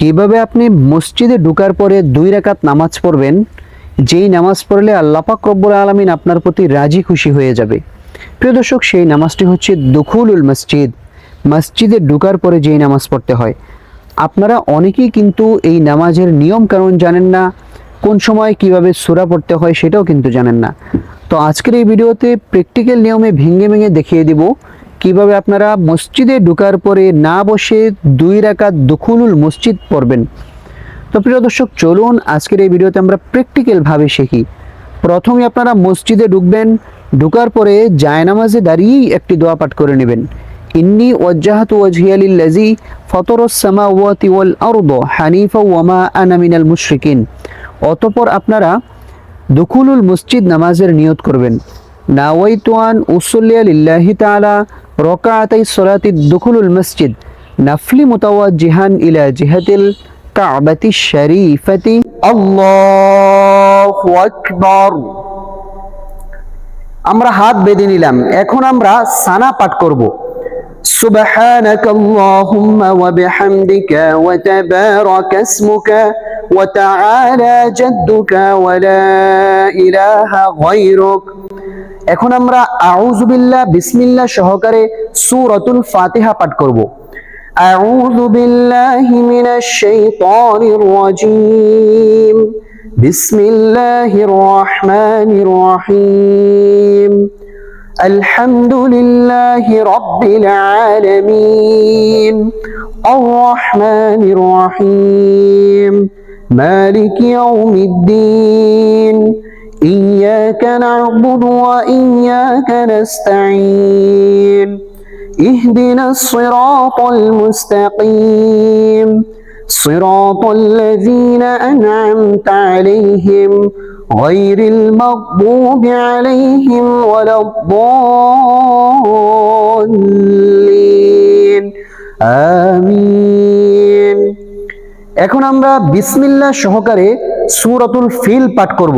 কীভাবে আপনি মসজিদে ঢুকার পরে দুই রাকাত নামাজ পড়বেন? যেই নামাজ পড়লে আল্লাহ পাক রব্বুল আলমিন আপনার প্রতি রাজি খুশি হয়ে যাবে। প্রিয় দর্শক, সেই নামাজটি হচ্ছে দুখুলুল মসজিদ। মসজিদে ঢুকার পরে যেই নামাজ পড়তে হয়। আপনারা অনেকেই কিন্তু এই নামাজের নিয়ম কানুন জানেন না, কোন সময় কীভাবে সূরা পড়তে হয় সেটাও কিন্তু জানেন না। তো আজকের এই ভিডিওতে প্র্যাকটিক্যাল নিয়মে ভেঙে ভেঙে দেখিয়ে দিব। কীভাবে আপনারা মসজিদে ঢুকার পরে না বসে দুই রাকাত দুখুলুল মসজিদ পড়বেন? তো প্রিয় দর্শক, চলুন আজকের এই ভিডিওতে আমরা প্র্যাকটিক্যালভাবে শিখি। প্রথমে আপনারা মসজিদে ঢুকবেন, ঢুকার পরে জায়নামাজে দাঁড়িয়েই একটি দোয়া পাঠ করে নেবেন। ইন্নি ওয়াজ্জাহাতু ওয়াজহিয়া লিল্লাযী ফাতারাস সামাওয়াতি ওয়াল আরদ হানিফা ওয়া মা আনা মিনাল মুশরিকিন। অতঃপর আপনারা দুখুলুল মসজিদ নামাজের নিয়ত করবেন। নাওয়াইতু আন উসল্লিয়া লিল্লাহি তাআলা রাকাতাই সলাতি দুখুলুল মসজিদ নাফলি মুতাওয়াজ্জিহান ইলা জিহাতিল কাবাতি শরীফাতি আল্লাহু আকবার আমরা হাত বেঁধে নিলাম এখন আমরা সানা পাঠ করব سبحانك اللهم وبحمدك وتبارك اسمك وتعالى جدك ولا إله غيرك এখন আমরা আউযু বিল্লাহ বিসমিল্লাহ সহকারে সূরাতুল ফাতিহা পাঠ করব أعوذ بالله من الشيطان الرجيم بسم الله الرحمن الرحيم الحمد لله رب العالمين الرحمن الرحيم مالك يوم الدين إياك نعبد وإياك نستعين اهدنا الصراط المستقيم صراط الذين أنعمت عليهم غير المغضوب عليهم ولا الضالين آمين এখন আমরা বিসমিল্লাহ সহকারে সূরাতুল ফিল পাঠ করব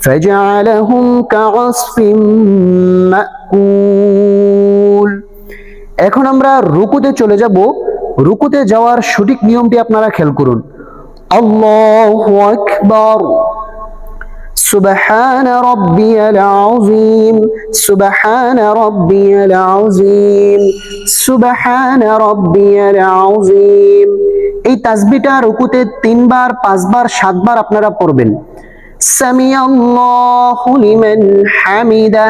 فجعلهم كعصف مأكول এখন আমরা রুকুতে চলে যাব রুকুতে যাওয়ার সঠিক নিয়মটি আপনারা খেয়াল করুন আল্লাহু আকবার سبحان ربي العظيم سبحان ربي العظيم سبحان ربي العظيم এই তাসবিটা রুকুতে তিনবার পাঁচবার সাতবার আপনারা পড়বেন সামি আল্লাহু লিমান হামিদা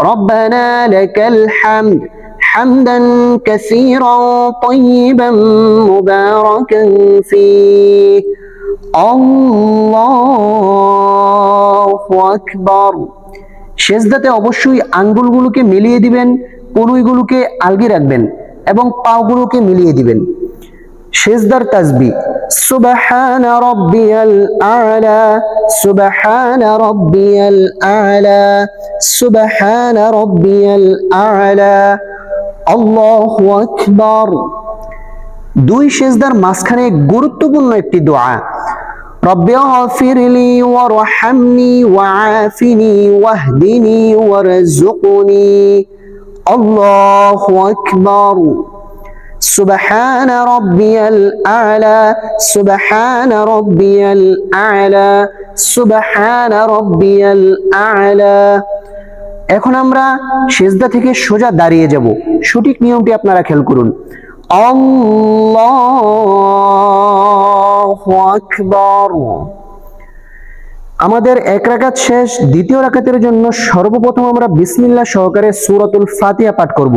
রব্বানা লাকাল হামদ حمدا كثيرا طيبا مباركا فيه الله أكبر সেজদাতে অবশ্যই আঙ্গুলগুলোকে মিলিয়ে দিবেন কনুইগুলোকে আলগি রাখবেন এবং পাগুলোকে মিলিয়ে দিবেন সেজদার তাসবি সুবহান রব্বিয়াল আলা সুবহান রব্বিয়াল আলা সুবহান রব্বিয়াল আলা আল্লাহু আকবার দুই সেজদার মাঝখানে গুরুত্বপূর্ণ একটি দোয়া। রব্বি গফিরলি ওয়ারহামনি ওয়াআফিনি ওয়াহদিনি ওয়ারযুকনি আল্লাহু আকবার। سبحان ربي الأعلى سبحان ربي الأعلى سبحان ربي الأعلى এখন আমরা সেজদা থেকে সোজা দাঁড়িয়ে যাব সঠিক নিয়মটি আপনারা খেয়াল করুন আল্লাহু আকবার আমাদের এক রাকাত শেষ দ্বিতীয় রাকাতের জন্য সর্বপ্রথম আমরা বিসমিল্লাহ সহকারে সূরাতুল ফাতিহা পাঠ করব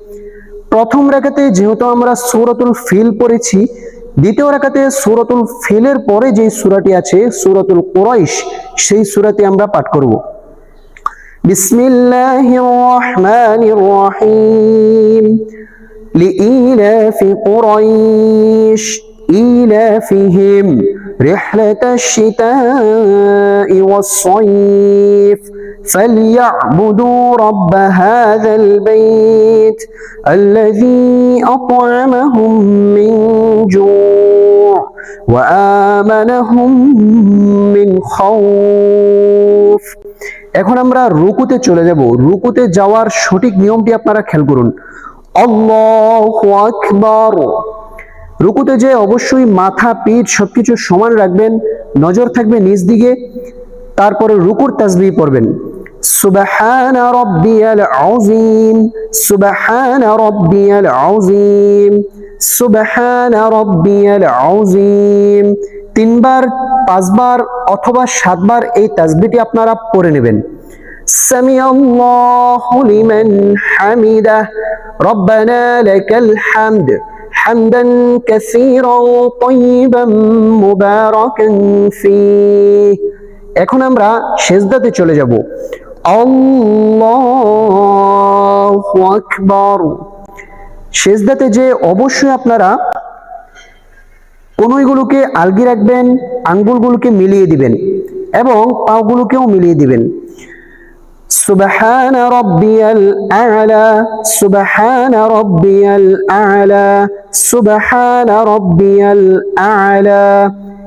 প্রথম রাকাতে যেহেতু আমরা সূরাতুল ফিল পড়েছি দ্বিতীয় রাকাতে সূরাতুল ফিলের পরে যে সূরাটি আছে সূরাতুল কুরাইশ সেই সূরাটি আমরা পাঠ করব বিসমিল্লাহির রহমানির রহিম لإيلاف قريش إيلافهم رحلة الشتاء والصيف فليعبدوا رب هذا البيت الذي أطعمهم من جوع وآمنهم من خوف এখন আমরা রুকুতে চলে যাব রুকুতে যাওয়ার সঠিক নিয়মটি আপনারা খেয়াল করুন আল্লাহু আকবার রুকুতে যে অবশ্যই মাথা পিঠ সবকিছু সমান রাখবেন নজর থাকবে নিজ দিকে তারপরে রুকুর তাসবিহ পড়বেন সুবহান রাব্বিয়াল আযীম সুবহান রাব্বিয়াল আযীম সুবহান রাব্বিয়াল আযীম তিনবার পাঁচবার অথবা সাতবার এই তাসবিহটি আপনারা পড়ে নেবেন سمع الله لمن حمده ربنا لك الحمد حمدا كثيرا طيبا مباركا فيه এখন আমরা সেজদাতে চলে যাব আল্লাহু আকবর। সেজদাতে যে অবশ্যই আপনারা কোনোইগুলোকে আলগি রাখবেন, আঙ্গুলগুলোকে মিলিয়ে দিবেন এবং পাগুলোকেও মিলিয়ে দিবেন। সুবহান রব্বিয়াল আলা, সুবহান রব্বিয়াল আলা, সুবহান রব্বিয়াল আলা।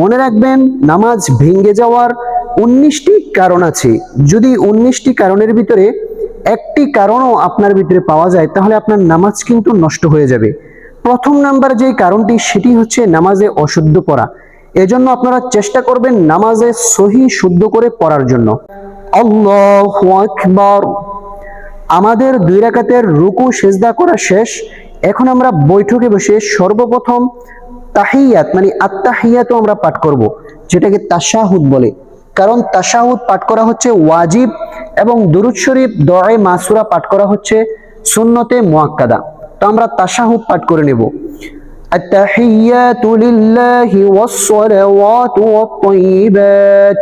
মনে রাখবেন, নামাজ ভেঙে যাওয়ার উনিশটি কারণ আছে। যদি উনিশটি কারণের ভিতরে একটি কারণও আপনার ভিতরে পাওয়া যায়, তাহলে আপনার নামাজ কিন্তু নষ্ট হয়ে যাবে। প্রথম নাম্বার যে কারণটি, সেটি হচ্ছে নামাজে অশুদ্ধ পড়া। এজন্য আপনারা চেষ্টা করবেন নামাজে সহি শুদ্ধ করে পড়ার জন্য। আল্লাহ আমাদের দুই রাকাতের রুকু, সেজদা করা শেষ। এখন আমরা বৈঠকে বসে সর্বপ্রথম তাহিয়াত মানে আত্মাহিয়াতও আমরা পাঠ করব যেটাকে তাশাহুদ বলে কারণ তাশাহুদ পাঠ করা হচ্ছে ওয়াজিব এবং দুরুদ শরীফ দয়ে মাসুরা পাঠ করা হচ্ছে সুন্নতে মুয়াক্কাদা তো আমরা তাশাহুদ পাঠ করে নেব التحيات لله والصلوات والطيبات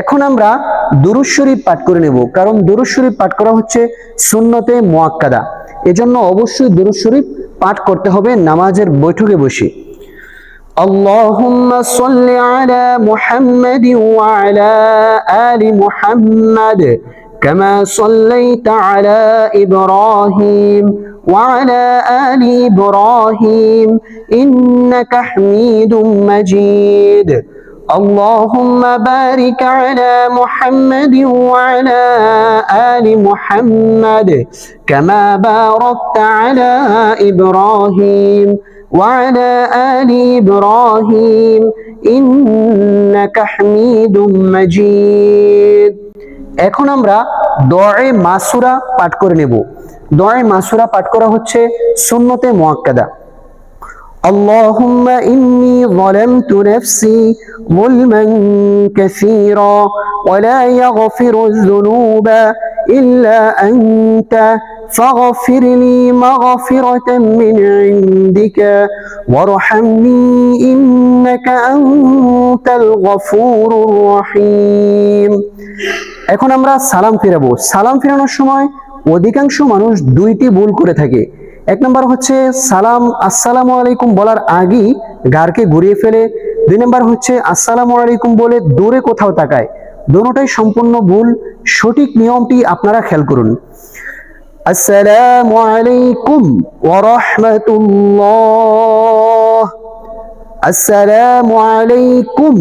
এখন আমরা দুরুদ শরীফ পাঠ করে নেব কারণ দুরুদ শরীফ পাঠ করা হচ্ছে সুন্নতে মুয়াক্কাদা এজন্য অবশ্যই দুরুদ শরীফ পাঠ করতে হবে নামাজের বৈঠকে বসে اللهم صل على محمد وعلى آل محمد كما صليت على إبراهيم وعلى آل إبراهيم إنك حميد مجيد اللهم بارك على محمد وعلى آل محمد كما باركت على إبراهيم وعلى آل إبراهيم إنك حميد مجيد এখন আমরা দয়ে মাসুরা পাঠ করে নেব দয়ে মাসুরা পাঠ করা হচ্ছে সুন্নতে মুয়াক্কাদা اللهم إني ظلمت نفسي ظلما كثيرا ولا يغفر الذنوب إلا أنت فاغفر لي مغفرة من عندك وارحمني إنك أنت الغفور الرحيم এখন আমরা সালাম ফিরাবো সালাম ফিরানোর সময় অধিকাংশ মানুষ দুইটি ভুল করে থাকে এক নম্বর হচ্ছে সালাম, আসসালামু আলাইকুম বলার আগেই গারকে ঘুরিয়ে ফেলে। দুই নম্বর হচ্ছে আসসালামু আলাইকুম বলে দূরে কোথাও তাকায়। দোনোটাই সম্পূর্ণ ভুল, সঠিক নিয়মটি আপনারা খেয়াল করুন। আসসালামু আলাইকুম ওয়া রাহমাতুল্লাহ। আসসালামু আলাইকুম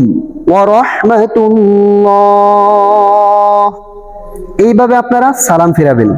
ওয়া রাহমাতুল্লাহ। এইভাবে আপনারা সালাম ফিরাবেন।